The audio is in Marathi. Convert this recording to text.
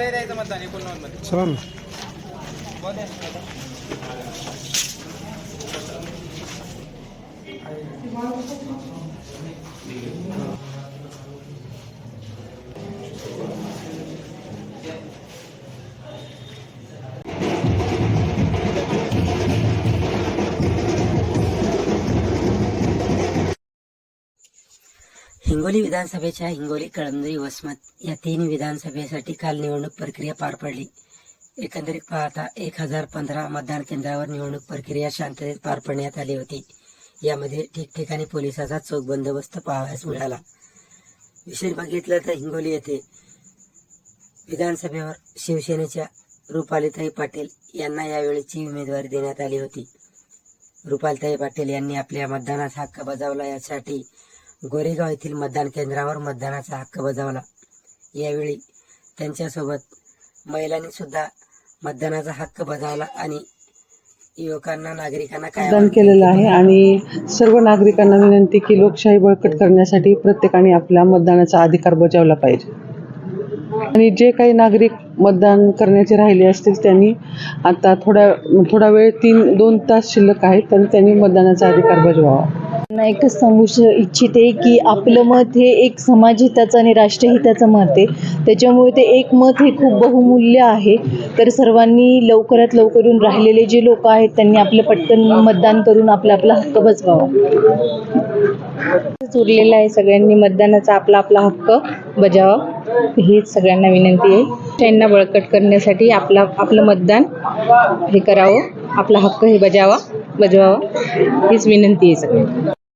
कुठेही द्यायचं मतदान एकोणनव्वदमध्ये हिंगोली विधानसभेच्या हिंगोली कळमनुरी वसमत या तीन विधानसभेसाठी काल निवडणूक प्रक्रिया पार पडली. एकंदरीत पाहता एक हजार पंधरा मतदान केंद्रावर निवडणूक प्रक्रिया शांततेत पार पडण्यात आली होती. यामध्ये ठिकठिकाणी पोलिसाचा चोख बंदोबस्त पाहावयास मिळाला. विशेष बघितलं तर हिंगोली येथे विधानसभेवर शिवसेनेच्या रुपालीताई पाटील यांना यावेळीची उमेदवारी देण्यात आली होती. रुपालताई पाटील यांनी आपल्या मतदानाचा हक्क बजावला यासाठी गोरेगाव येथील मतदान केंद्रावर मतदानाचा हक्क बजावला. यावेळी त्यांच्यासोबत महिलांनी सुद्धा मतदानाचा हक्क बजावला आणि युवकांना नागरिकांना काय मतदान केलेलं आहे आणि सर्व नागरिकांना विनंती की लोकशाही बळकट करण्यासाठी प्रत्येकाने आपला मतदानाचा अधिकार बजावला पाहिजे. आणि जे काही नागरिक मतदान करण्याचे राहिले असतील त्यांनी आता थोडा थोडा वेळ तीन दोन तास शिल्लक आहेत तर त्यांनी मतदानाचा अधिकार बजवावा. त्यांना एकच सांगू इच्छिते की आपलं मत हे एक समाजहिताचं आणि राष्ट्रहिताचं मत आहे. त्याच्यामुळे ते एक मत हे खूप बहुमूल्य आहे. तर सर्वांनी लवकरात लवकर येऊन राहिलेले जे लोक आहेत त्यांनी आपलं पटकन मतदान करून आपला आपला हक्क बजवावा उरलेलं आहे सगळ्यांनी मतदानाचा आपला आपला हक्क बजावा. हीच सगळ्यांना विनंती आहे. त्यांना बळकट करण्यासाठी आपला आपलं मतदान हे करावं. आपला हक्क हे बजावा बजवावा. हीच विनंती आहे सगळ्यांना.